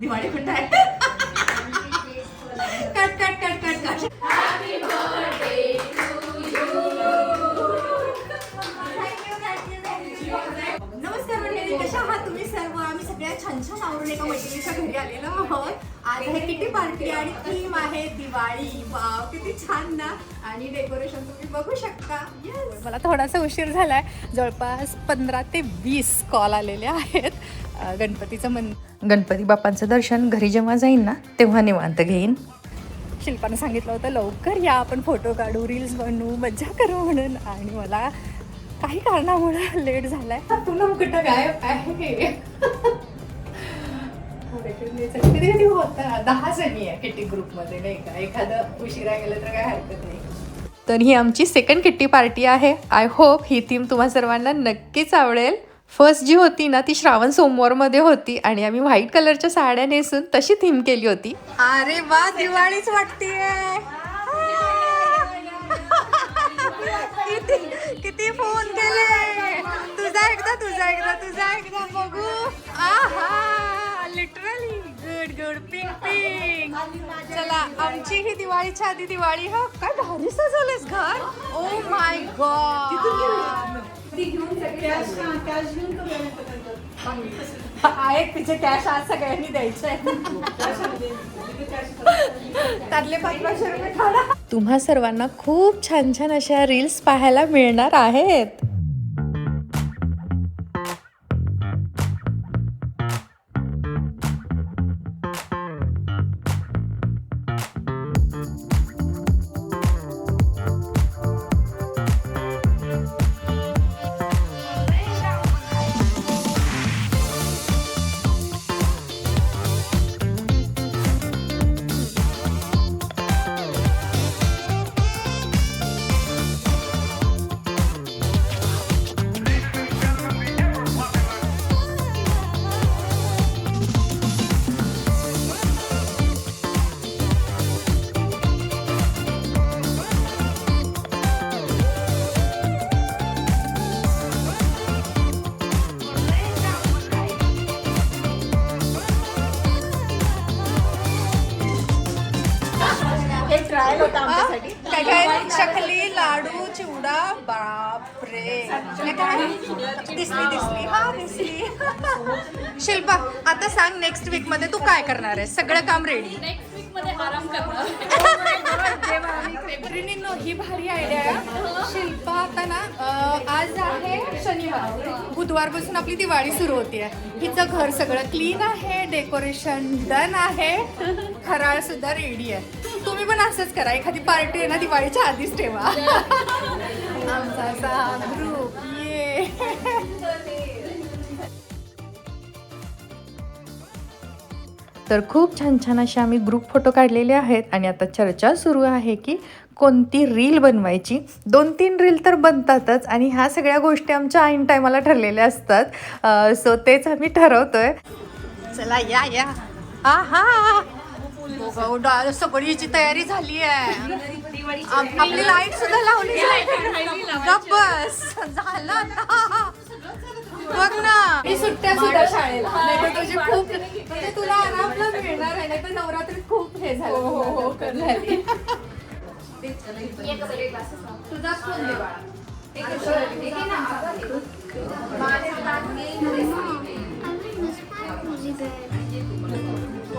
दिवाळी कुठं किती छान ना. आणि डेकोरेशन तुम्ही बघू शकता. मला थोडासा उशीर झालाय. जवळपास पंधरा ते वीस कॉल आलेले आहेत. गणपतीचं मन गणपती बाप्पांचं दर्शन घरी जेव्हा जाईन ना तेव्हा निवांत घेईन. शिल्पानं सांगितलं होतं लवकर या आपण फोटो काढू रील्स बनवू मज्जा करू म्हणून. आणि मला काही कारणामुळे लेट झालाय. पूनम कुठं गायब आहे. कधी कधी होतं दहा जणी आहे किटी ग्रुपमध्ये नाही का? एखादं उशिरा गेलं तर काय हरकत नाही. तर ही आमची सेकंड किट्टी पार्टी आहे. आय होप ही थीम तुम्हा सर्वांना नक्कीच आवडेल. फर्स्ट जी होती ना ती श्रावण सोमवारमध्ये होती आणि आम्ही व्हाईट कलरच्या साड्या नेसून तशी थीम केली होती. अरे वा दिवाळीच वाटते किती किती फोन केले. तुझा एकदा तुझा एकदा तुझा एकदा बघू. आहा. Literally good good pink pink चला आमची ही दिवाळीच्या आधी दिवाळी हा? काय भारी सजवलंयस घर? Oh ओ माय गॉड आहे तिचे कॅश आज सगळ्यांनी द्यायचे त्यातले रुपये तुम्हा सर्वांना खूप छान छान अशा रील्स पाहायला मिळणार आहेत. काय? दिसली दिसली. हा दिसली. शिल्पा आता सांग नेक्स्ट वीकमध्ये तू काय करणार आहे सगळं काम रेडी नेक्स्ट वीकमध्ये आराम करणार. मैत्रिणींनो ही भारी आयडिया आहे. शिल्पा आता ना आज आहे शनिवार. बुधवारपासून आपली दिवाळी सुरू होते हिचं घर सगळं क्लीन आहे डेकोरेशन डन आहे. फराळ सुद्धा रेडी आहे. तुम्ही पण असंच करा. एखादी पार्टी आहे ना दिवाळीच्या आधीच ठेवा. आमचा तर खूप छान छान असे आम्ही ग्रुप फोटो काढलेले आहेत आणि आता चर्चा सुरू आहे की कोणती रील बनवायची. दोन तीन रील तर बनतातच आणि ह्या सगळ्या गोष्टी आमच्या ऐन टायमाला ठरलेल्या असतात. सो तेच आम्ही ठरवतोय. चला या या. हा हा सगळीची तयारी झाली आहे आपली लाइट सुद्धा लावली. गप्प बस झालं आता. बघ ना. मी सुट्ट्या सुद्धा शाळेला. नाही तुझी खूप म्हणजे तुला आरामला मिळणार आहे. नाही तर नवरात्रीत खूप हे झालं. हो हो हो. तुझा फोन दे बाळा.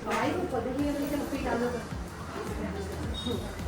ते चुकेल ट्रेन मध्ये चिवडा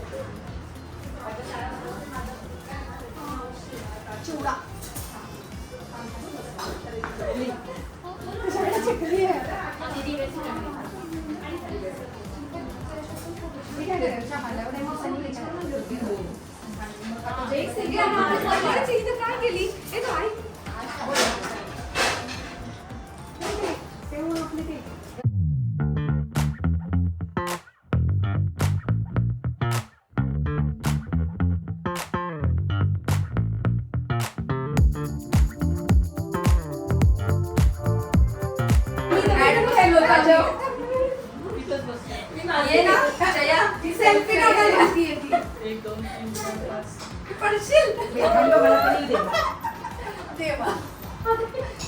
देवा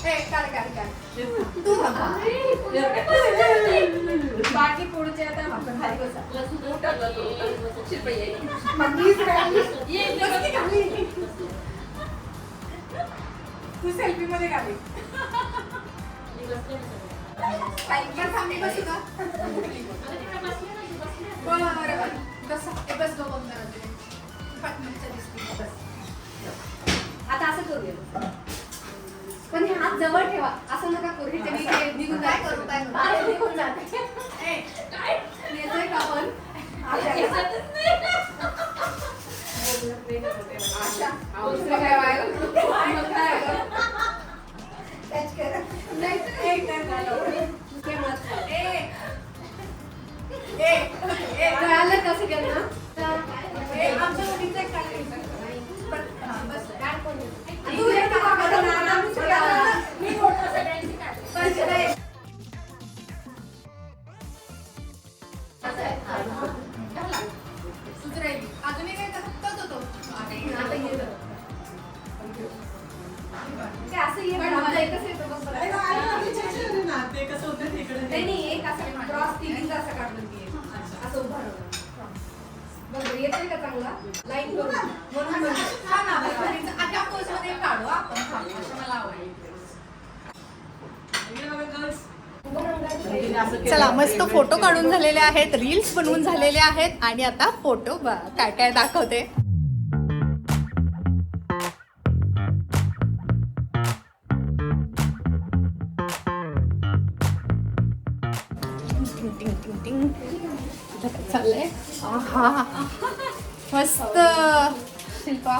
ए, काढ काढ काढ तू बाकी पुढचे आता आपण खाली बसा. तू सेल्फी मध्ये खाली थांबली बसू का बरं बरं बस ए, बस दिसते. बस. आता असं करूया पण हे हात जवळ ठेवा असं नका करू हे ते निघून काय करू काय करू? बाहेर निघून जाते ए, काय? येतोय का पण येतच. आशा दुसरं काय व्हायला मग काय आलं? Catch करा. नाही तर. हे. ए, ए, ए, कळालं का सगळ्यांना? ए, आमच्या मुलीचं एक काढ. असं ये पण आम्हाला एकच येतो बस बरं. नाही, नाही, एक असं क्रॉस तिघींचा असं काढलं की एक. असं उभं राहून. बरोबर, येतोय का चांगला? लाईन करून. म्हणून म्हणते. छान आवडलं. आता pose मध्ये काढू आपण छान. असं मला आवडलं. चला मस्त फोटो काढून झालेले आहेत रील्स बनवून झालेले आहेत आणि आता फोटो काय काय दाखवते? चाललंय. मस्त. शिल्पा.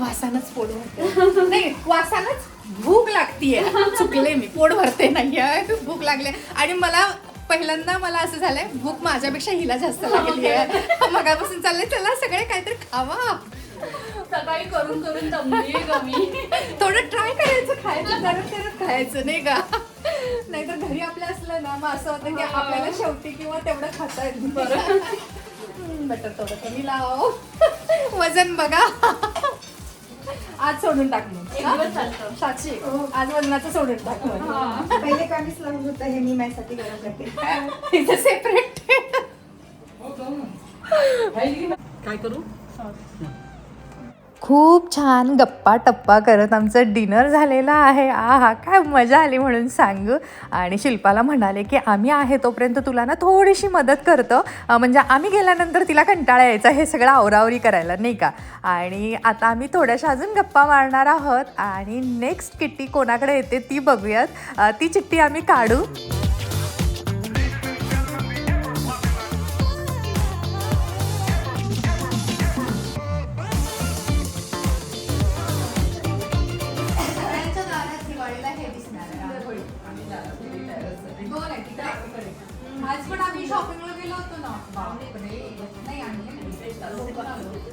वासानच भरते नाही वासानच भूक लागतीये. चुकले मी. पोट भरते नाहीये. भूक लागले आणि मला पहिल्यांदा मला असं झालंय भूक माझ्यापेक्षा हिला जास्त लागली आहे मगापासून चाललंय चला सगळे काहीतरी खावा. सकाळी करून करून थोडं ट्राय करायचं खायचं करत करत खायचं नाही का? नाहीतर घरी आपल्या असलं ना मग असं होतं की आपल्याला शेवटी किंवा तेवढं खाता येत बरं. बटर थोडं कमी लाव. वजन बघा. आज सोडून टाक मग. एक हा? दिवस चालतं. साक्षी आज वजनाचं सोडून टाक मग. हा. पहिले कामीच लावून होतं हे मी माझ्यासाठी गरम करते. इथं सेपरेट काय करू? खूप छान गप्पा टप्पा करत आमचं डिनर झालेलं आहे. आहा काय मजा आली म्हणून सांगू. आणि शिल्पाला म्हणाले की आम्ही आहे तोपर्यंत तुला ना थोडीशी मदत करतो. म्हणजे आम्ही गेल्यानंतर तिला कंटाळा यायचा हे सगळं आवरावरी करायला नाही का? आणि आता आम्ही थोड्याशा अजून गप्पा मारणार आहोत. आणि नेक्स्ट किट्टी कोणाकडे येते ती बघूयात. ती चिठ्ठी आम्ही काढू. preparado.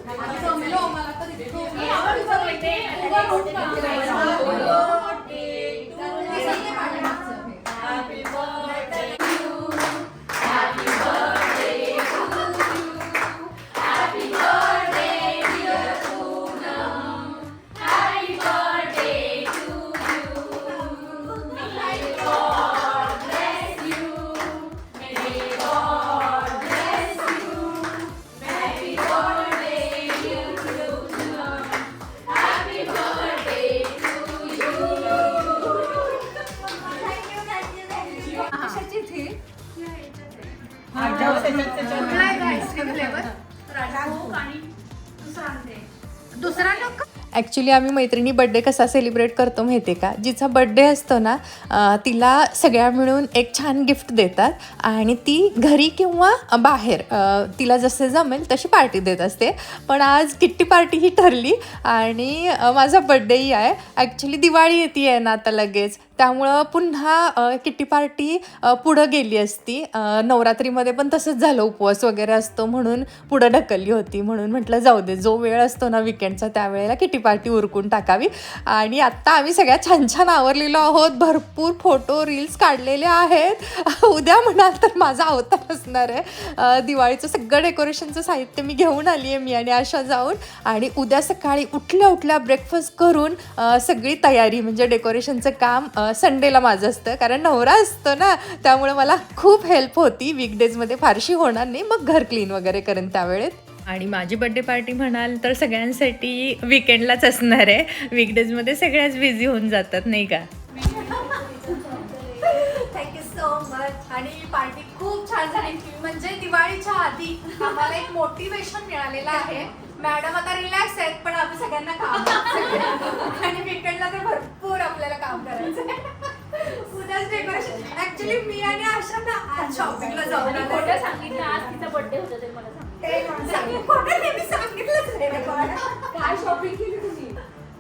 ॲक्च्युली आम्ही मैत्रिणी बड्डे कसा सेलिब्रेट करतो माहिती आहे का? जिचा बड्डे असतो ना तिला सगळ्या मिळून एक छान गिफ्ट देतात आणि ती घरी किंवा बाहेर तिला जसे जमेल तशी पार्टी देत असते. पण आज किट्टी पार्टी ही ठरली आणि माझा बड्डेही आहे. ॲक्च्युली दिवाळी येते आहे ना आता लगेच. त्यामुळं पुन्हा किटी पार्टी पुढं गेली असती. नवरात्रीमध्ये पण तसंच झालं उपवास वगैरे असतो म्हणून पुढं ढकलली होती म्हणून म्हटलं जाऊ दे जो वेळ असतो ना विकेंडचा त्यावेळेला किटी पार्टी उरकून टाकावी. आणि आत्ता आम्ही सगळ्या छान छान आवरलेलो आहोत भरपूर फोटो रील्स काढलेले आहेत. उद्या म्हणाल तर माझा अवतार असणार आहे. दिवाळीचं सगळं डेकोरेशनचं साहित्य मी घेऊन आली आहे मी आणि आशा जाऊन. आणि उद्या सकाळी उठल्या उठल्या ब्रेकफास्ट करून सगळी तयारी म्हणजे डेकोरेशनचं काम संडेला माझं असतं कारण नवरा असतो ना त्यामुळे मला खूप हेल्प होती. वीकडेजमध्ये फारशी होणार नाही. मग घर क्लीन वगैरे करेन त्यावेळेत. आणि माझी बड्डे पार्टी म्हणाल तर सगळ्यांसाठी विकेंडलाच असणार आहे. वीकडेजमध्ये सगळ्याच बिझी होऊन जातात नाही का? थँक्यू सो मच आणि पार्टी खूप छान झाली. म्हणजे दिवाळीच्या आधी आम्हाला एक मोटिवेशन मिळालेलं आहे. मॅडम आता रिलॅक्स आहेत पण आम्ही सगळ्यांना काम. आणि विकेंडला तर भरपूर आपल्याला काम करायचं डेकोरेशन ऍक्च्युली मी आणि आशा ना आज शॉपिंगला जाऊन आलो. खोटं सांगितलं आज तिचा बर्थडे होता ते मला सांग. ते पण सांग- खोटं नाही, मी सांगितलंच नाही रे कोणाला. काय शॉपिंग केली तुम्ही?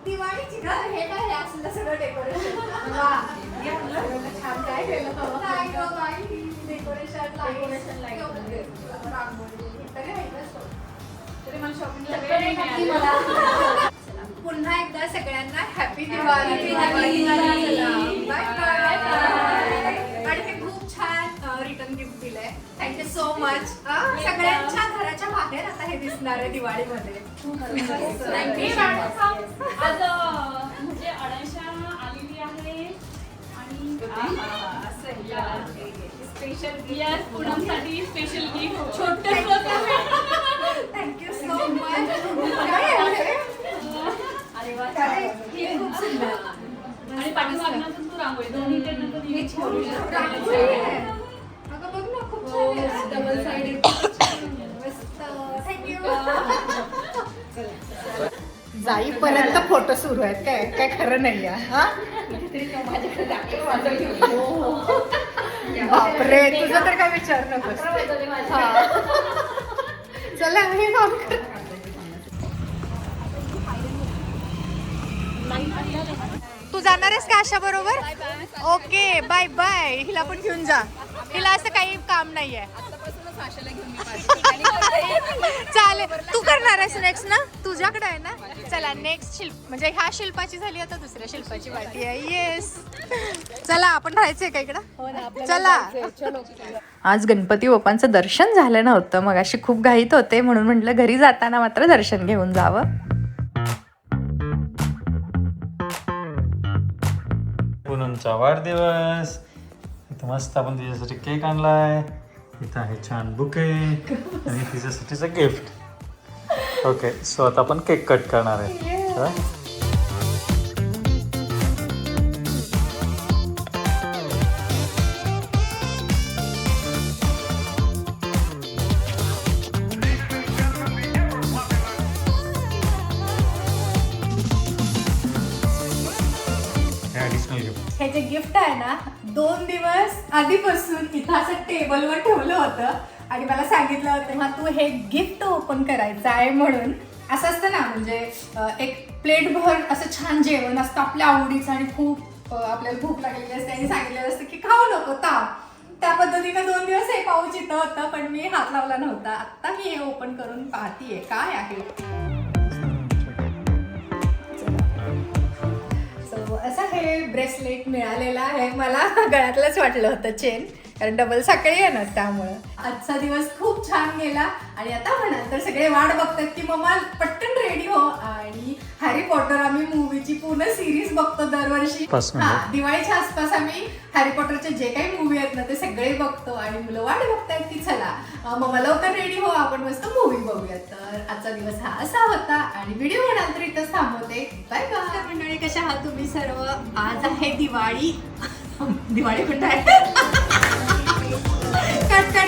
दिवाळीची ना हे काय हे असलं सगळं डेकोरेशन हे छान काय केलं डेकोरेशन Decoration light. नाही पुन्हा एकदा सगळ्यांना हॅपी दिवाळी. दिवाळी. मच सगळ्यांच्या घराच्या बाहेर आता हे दिसणार आहे दिवाळीमध्ये. मी आज अं, म्हणजे अडणशा आलेली आहे. आणि स्पेशल पूनमसाठी स्पेशल गिफ्ट छोट थँक्यू सो जाईपर्यंत फोटो सुरू आहेत. काय काय खरं नाही हा? बापरे तुझं तर काय विचार नकोस. हा. चला हे काम कर तू जाणार आहेस का अशा बरोबर? ओके बाय बाय हिला पण घेऊन जा. हिला असं काही काम नाहीये. चालेल. तू करणार आहेस नेक्स्ट ना? तुझ्याकडे आहे ना? चला नेक्स्ट शिल्प म्हणजे ह्या शिल्पाची झाली आता दुसऱ्या शिल्पाची वाटी आहे येस चला आपण राहायचंय का इकडं? चला. आज गणपती बाप्पांचं दर्शन झालं नव्हतं मग अशी खूप घाईत होते म्हणून म्हटलं घरी जाताना मात्र दर्शन घेऊन जावं. पूनमचा वाढदिवस. इथं मस्त आपण तिच्यासाठी केक आणलाय. इथं आहे छान बुके आणि तिच्यासाठीचं गिफ्ट ओके सो आता आपण केक कट करणार आहे चला. हे हे जे गिफ्ट आहे ना दोन दिवस आधीपासून इथं असं टेबलवर ठेवलं होतं आणि मला सांगितलं होतं तू हे गिफ्ट ओपन करायचं आहे म्हणून. असं असतं ना म्हणजे एक प्लेटभर असं छान जेवण असतं आपल्या आवडीचं आणि खूप आपल्याला भूक लागलेली असते. आणि सांगितलेलं असतं की खाऊ नको ताव त्या पद्धतीनं दोन दिवस हे पाऊच इथं होतं पण मी हात लावला नव्हता. आत्ता मी हे ओपन करून पाहतीये काय आहे? असं हे ब्रेसलेट मिळालेलं आहे मला गळ्यातलंच वाटलं होतं चेन कारण डबल साखळी आहे ना त्यामुळं. आजचा दिवस खूप छान गेला आणि आता म्हणाल तर सगळे वाट बघतात की मम्मा पटकन रेडी हो. आणि हॅरी पॉटर आम्ही पूर्ण सिरीज बघतो दरवर्षी. हा दिवाळीच्या आसपास आम्ही हॅरी पॉटरचे जे काही मूवी आहेत ना ते सगळे बघतो आणि मुलं वाट बघतायत की चला अं, मम्मा लवकर रेडी हो आपण मस्त मूवी बघूया तर आजचा दिवस हा असा होता आणि व्हिडिओ म्हणाल तर इथंच थांबवते. बाय बाय मंडळी कशा आहात तुम्ही सर्व? आज आहे दिवाळी. दिवाळी कुठं आहे? Cut cut cut